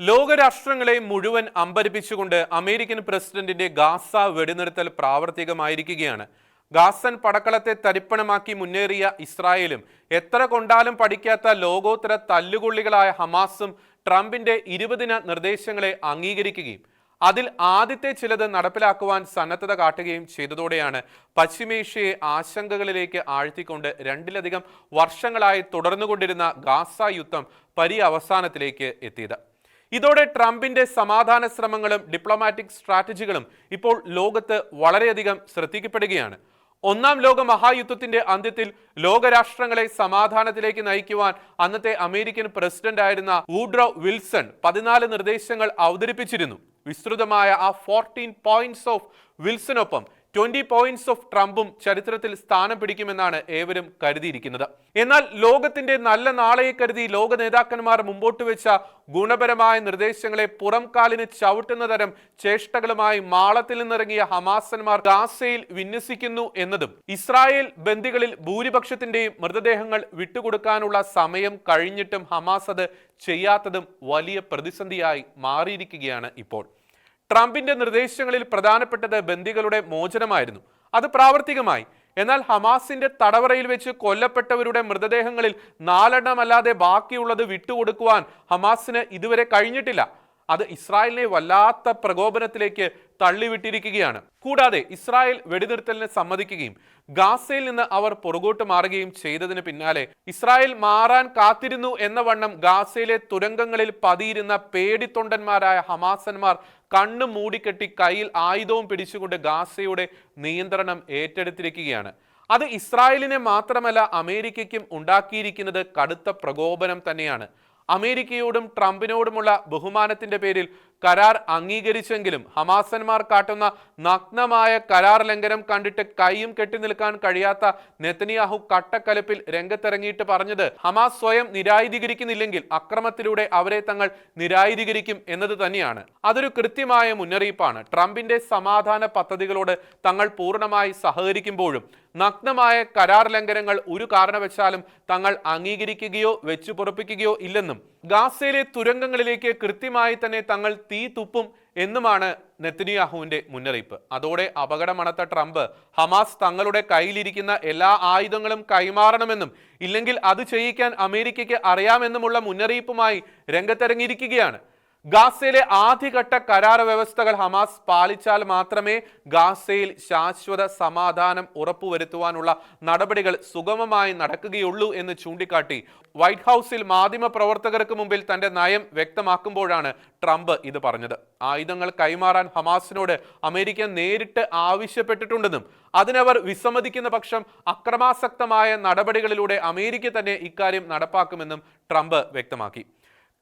ലോകരാഷ്ട്രങ്ങളെ മുഴുവൻ അമ്പരിപ്പിച്ചുകൊണ്ട് അമേരിക്കൻ പ്രസിഡന്റിന്റെ ഗാസ വെടിനിർത്തൽ പ്രാവർത്തികമായിരിക്കുകയാണ്. ഗാസൻ പടക്കളത്തെ തരിപ്പണമാക്കി മുന്നേറിയ ഇസ്രായേലും എത്ര കൊണ്ടാലും പഠിക്കാത്ത ലോകോത്തര തല്ലുകൊള്ളികളായ ഹമാസും ട്രംപിന്റെ ഇരുപതിന നിർദ്ദേശങ്ങളെ അംഗീകരിക്കുകയും അതിൽ ആദ്യത്തെ ചിലത് നടപ്പിലാക്കുവാൻ സന്നദ്ധത കാട്ടുകയും ചെയ്തതോടെയാണ് പശ്ചിമേഷ്യയെ ആശങ്കകളിലേക്ക് ആഴ്ത്തിക്കൊണ്ട് രണ്ടിലധികം വർഷങ്ങളായി തുടർന്നുകൊണ്ടിരുന്ന ഗാസ യുദ്ധം പരി അവസാനത്തിലേക്ക് എത്തിയത്. ഇതോടെ ട്രംപിന്റെ സമാധാന ശ്രമങ്ങളും ഡിപ്ലോമാറ്റിക് സ്ട്രാറ്റജികളും ഇപ്പോൾ ലോകത്ത് വളരെയധികം ശ്രദ്ധിക്കപ്പെടുകയാണ്. ഒന്നാം ലോക മഹായുദ്ധത്തിന്റെ അന്ത്യത്തിൽ ലോകരാഷ്ട്രങ്ങളെ സമാധാനത്തിലേക്ക് നയിക്കുവാൻ അന്നത്തെ അമേരിക്കൻ പ്രസിഡന്റ് ആയിരുന്ന വൂഡ്രോ വിൽസൺ പതിനാല് നിർദ്ദേശങ്ങൾ അവതരിപ്പിച്ചിരുന്നു. വിസ്തൃതമായ ആ ഫോർട്ടീൻ പോയിന്റ്സ് ഓഫ് വിൽസനൊപ്പം ട്വന്റി പോയിന്റ്സ് ഓഫ് ട്രംപും ചരിത്രത്തിൽ സ്ഥാനം പിടിക്കുമെന്നാണ് ഏവരും കരുതിയിരിക്കുന്നത്. എന്നാൽ ലോകത്തിന്റെ നല്ല നാളെയെ കരുതി ലോക നേതാക്കന്മാർ മുമ്പോട്ട് വെച്ച ഗുണപരമായ നിർദ്ദേശങ്ങളെ പുറം കാലിന് ചവിട്ടുന്ന തരം ചേഷ്ടകളുമായി മാളത്തിൽ നിന്നിറങ്ങിയ ഹമാസന്മാർ ഗാസയിൽ വിന്യസിക്കുന്നു എന്നതും ഇസ്രായേൽ ബന്ദികളിൽ ഭൂരിപക്ഷത്തിന്റെയും മൃതദേഹങ്ങൾ വിട്ടുകൊടുക്കാനുള്ള സമയം കഴിഞ്ഞിട്ടും ഹമാസ് അത് ചെയ്യാത്തതും വലിയ പ്രതിസന്ധിയായി മാറിയിരിക്കുകയാണ് ഇപ്പോൾ. ട്രംപിന്റെ നിർദ്ദേശങ്ങളിൽ പ്രധാനപ്പെട്ടത് ബന്ദികളുടെ മോചനമായിരുന്നു. അത് പ്രാവർത്തികമായി. എന്നാൽ ഹമാസിന്റെ തടവറയിൽ വെച്ച് കൊല്ലപ്പെട്ടവരുടെ മൃതദേഹങ്ങളിൽ നാലെണ്ണമല്ലാതെ ബാക്കിയുള്ളത് വിട്ടുകൊടുക്കുവാൻ ഹമാസിന് ഇതുവരെ കഴിഞ്ഞിട്ടില്ല. അത് ഇസ്രായേലിനെ വല്ലാത്ത പ്രകോപനത്തിലേക്ക് തള്ളിവിട്ടിരിക്കുകയാണ്. കൂടാതെ ഇസ്രായേൽ വെടിനിർത്തലിനെ സമ്മതിക്കുകയും ഗാസയിൽ നിന്ന് അവർ പുറകോട്ട് മാറുകയും ചെയ്തതിന് പിന്നാലെ ഇസ്രായേൽ മാറാൻ കാത്തിരുന്നു എന്ന വണ്ണം ഗാസയിലെ തുരങ്കങ്ങളിൽ പതിയിരുന്ന പേടിത്തൊണ്ടന്മാരായ ഹമാസന്മാർ കണ്ണു മൂടിക്കെട്ടി കയ്യിൽ ആയുധവും പിടിച്ചുകൊണ്ട് ഗാസയുടെ നിയന്ത്രണം ഏറ്റെടുത്തിരിക്കുകയാണ്. അത് ഇസ്രായേലിനെ മാത്രമല്ല അമേരിക്കയ്ക്കും ഉണ്ടാക്കിയിരിക്കുന്നത് കടുത്ത പ്രകോപനം തന്നെയാണ്. അമേരിക്കയോടും ട്രംപിനോടുമുള്ള ബഹുമാനത്തിന്റെ പേരിൽ കരാർ അംഗീകരിച്ചെങ്കിലും ഹമാസന്മാർ കാട്ടുന്ന നഗ്നമായ കരാർ ലംഘനം കണ്ടിട്ട് കൈയും കെട്ടി നിൽക്കാൻ കഴിയാത്ത നെത്തനിയാഹു കട്ടക്കലപ്പിൽ രംഗത്തിറങ്ങിയിട്ട് പറഞ്ഞത് ഹമാസ് സ്വയം നിരായുധീകരിക്കുന്നില്ലെങ്കിൽ അക്രമത്തിലൂടെ അവരെ തങ്ങൾ നിരായുധീകരിക്കും എന്നത് തന്നെയാണ്. അതൊരു കൃത്യമായ മുന്നറിയിപ്പാണ്. ട്രംപിന്റെ സമാധാന പദ്ധതികളോട് തങ്ങൾ പൂർണമായി സഹകരിക്കുമ്പോഴും നഗ്നമായ കരാർ ലംഘനങ്ങൾ ഒരു കാരണവശാലും തങ്ങൾ അംഗീകരിക്കുകയോ വെച്ചു പൊറപ്പിക്കുകയോ ഇല്ലെന്നും ഗാസയിലെ തുരങ്കങ്ങളിലേക്ക് കൃത്യമായി തന്നെ തങ്ങൾ തീ തുപ്പും എന്നുമാണ് നെത്തനിയാഹുവിന്റെ മുന്നറിയിപ്പ്. അതോടെ അപകടമണത്ത ട്രംപ് ഹമാസ് തങ്ങളുടെ കയ്യിലിരിക്കുന്ന എല്ലാ ആയുധങ്ങളും കൈമാറണമെന്നും ഇല്ലെങ്കിൽ അത് ചെയ്യിക്കാൻ അമേരിക്കയ്ക്ക് അറിയാമെന്നുമുള്ള മുന്നറിയിപ്പുമായി രംഗത്തിറങ്ങിയിരിക്കുകയാണ്. ഗാസയിലെ ആദ്യഘട്ട കരാർ വ്യവസ്ഥകൾ ഹമാസ് പാലിച്ചാൽ മാത്രമേ ഗാസയിൽ ശാശ്വത സമാധാനം ഉറപ്പുവരുത്തുവാനുള്ള നടപടികൾ സുഗമമായി നടക്കുകയുള്ളൂ എന്ന് ചൂണ്ടിക്കാട്ടി വൈറ്റ് ഹൗസിൽ മാധ്യമ പ്രവർത്തകർക്ക് മുമ്പിൽ തന്റെ നയം വ്യക്തമാക്കുമ്പോഴാണ് ട്രംപ് ഇത് പറഞ്ഞത്. ആയുധങ്ങൾ കൈമാറാൻ ഹമാസിനോട് അമേരിക്ക നേരിട്ട് ആവശ്യപ്പെട്ടിട്ടുണ്ടെന്നും അതിനവർ വിസമ്മതിക്കുന്ന പക്ഷം അക്രമാസക്തമായ നടപടികളിലൂടെ അമേരിക്ക തന്നെ ഇക്കാര്യം നടപ്പാക്കുമെന്നും ട്രംപ് വ്യക്തമാക്കി.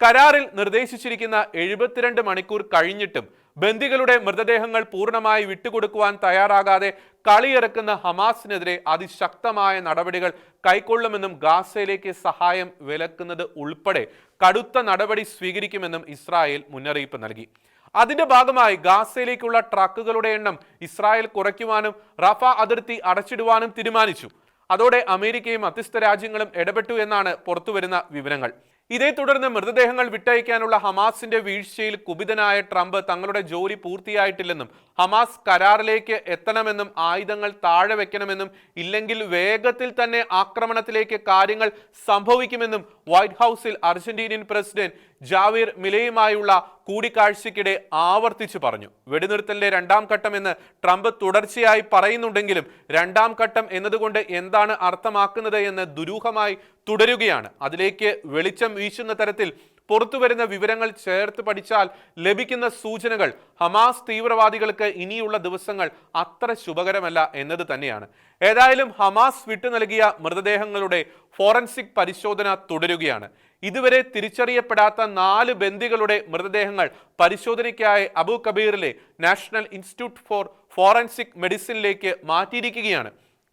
കരാറിൽ നിർദ്ദേശിച്ചിരിക്കുന്ന എഴുപത്തിരണ്ട് മണിക്കൂർ കഴിഞ്ഞിട്ടും ബന്ദികളുടെ മൃതദേഹങ്ങൾ പൂർണമായി വിട്ടുകൊടുക്കുവാൻ തയ്യാറാകാതെ കളിയിറക്കുന്ന ഹമാസിനെതിരെ അതിശക്തമായ നടപടികൾ കൈക്കൊള്ളുമെന്നും ഗാസയിലേക്ക് സഹായം വിലക്കുന്നത് ഉൾപ്പെടെ കടുത്ത നടപടി സ്വീകരിക്കുമെന്നും ഇസ്രായേൽ മുന്നറിയിപ്പ് നൽകി. അതിന്റെ ഭാഗമായി ഗാസയിലേക്കുള്ള ട്രക്കുകളുടെ എണ്ണം ഇസ്രായേൽ കുറയ്ക്കുവാനും റഫ അതിർത്തി അടച്ചിടുവാനും തീരുമാനിച്ചു. അതോടെ അമേരിക്കയും മധ്യസ്ഥ രാജ്യങ്ങളും ഇടപെട്ടു എന്നാണ് പുറത്തുവരുന്ന വിവരങ്ങൾ. ഇതേ തുടർന്ന് മൃതദേഹങ്ങൾ വിട്ടയക്കാനുള്ള ഹമാസിന്റെ വീഴ്ചയിൽ കുപിതനായ ട്രംപ് തങ്ങളുടെ ജോലി പൂർത്തിയായിട്ടില്ലെന്നും ഹമാസ് കരാറിലേക്ക് എത്തണമെന്നും ആയുധങ്ങൾ താഴെ വെക്കണമെന്നും ഇല്ലെങ്കിൽ വേഗത്തിൽ തന്നെ ആക്രമണത്തിലേക്ക് കാര്യങ്ങൾ സംഭവിക്കുമെന്നും വൈറ്റ് ഹൗസിൽ അർജന്റീനിയൻ പ്രസിഡന്റ് ജാവീർ മിലയുമായുള്ള കൂടിക്കാഴ്ചയ്ക്കിടെ ആവർത്തിച്ചു പറഞ്ഞു. വെടിനിർത്തലിന്റെ രണ്ടാം ഘട്ടം എന്ന് ട്രംപ് തുടർച്ചയായി പറയുന്നുണ്ടെങ്കിലും രണ്ടാം ഘട്ടം എന്നതുകൊണ്ട് എന്താണ് അർത്ഥമാക്കുന്നത് എന്ന് ദുരൂഹമായി തുടരുകയാണ്. അതിലേക്ക് വെളിച്ചം വീശുന്ന തരത്തിൽ പുറത്തുവരുന്ന വിവരങ്ങൾ ചേർത്ത് പഠിച്ചാൽ ലഭിക്കുന്ന സൂചനകൾ ഹമാസ് തീവ്രവാദികൾക്ക് ഇനിയുള്ള ദിവസങ്ങൾ അത്ര ശുഭകരമല്ല എന്നത് തന്നെയാണ്. ഏതായാലും ഹമാസ് വിട്ടു നൽകിയ മൃതദേഹങ്ങളുടെ ഫോറൻസിക് പരിശോധന തുടരുകയാണ്. ഇതുവരെ തിരിച്ചറിയപ്പെടാത്ത നാല് ബന്ദികളുടെ മൃതദേഹങ്ങൾ പരിശോധനയ്ക്കായി അബു കബീറിലെ നാഷണൽ ഇൻസ്റ്റിറ്റ്യൂട്ട് ഫോർ ഫോറൻസിക് മെഡിസിനിലേക്ക് മാറ്റിയിരിക്കുകയാണ്.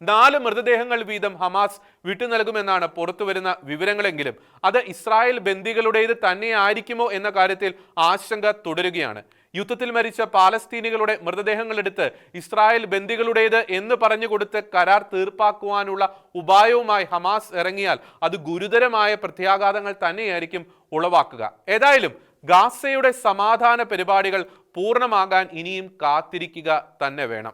നാല് മൃതദേഹങ്ങൾ വീതം ഹമാസ് വിട്ടു നൽകുമെന്നാണ് പുറത്തുവരുന്ന വിവരങ്ങളെങ്കിലും. അത് ഇസ്രായേൽ ബന്ദികളുടേത് തന്നെയായിരിക്കുമോ എന്ന കാര്യത്തിൽ ആശങ്ക തുടരുകയാണ്. യുദ്ധത്തിൽ മരിച്ച പാലസ്തീനികളുടെ മൃതദേഹങ്ങളെടുത്ത് ഇസ്രായേൽ ബന്ദികളുടേത് എന്ന് പറഞ്ഞു കൊടുത്ത് കരാർ തീർപ്പാക്കുവാനുള്ള ഉപായവുമായി ഹമാസ് ഇറങ്ങിയാൽ അത് ഗുരുതരമായ പ്രത്യാഘാതങ്ങൾ തന്നെയായിരിക്കും ഉളവാക്കുക. ഏതായാലും ഗാസയുടെ സമാധാന പരിപാടികൾ പൂർണമാകാൻ ഇനിയും കാത്തിരിക്കുക തന്നെ വേണം.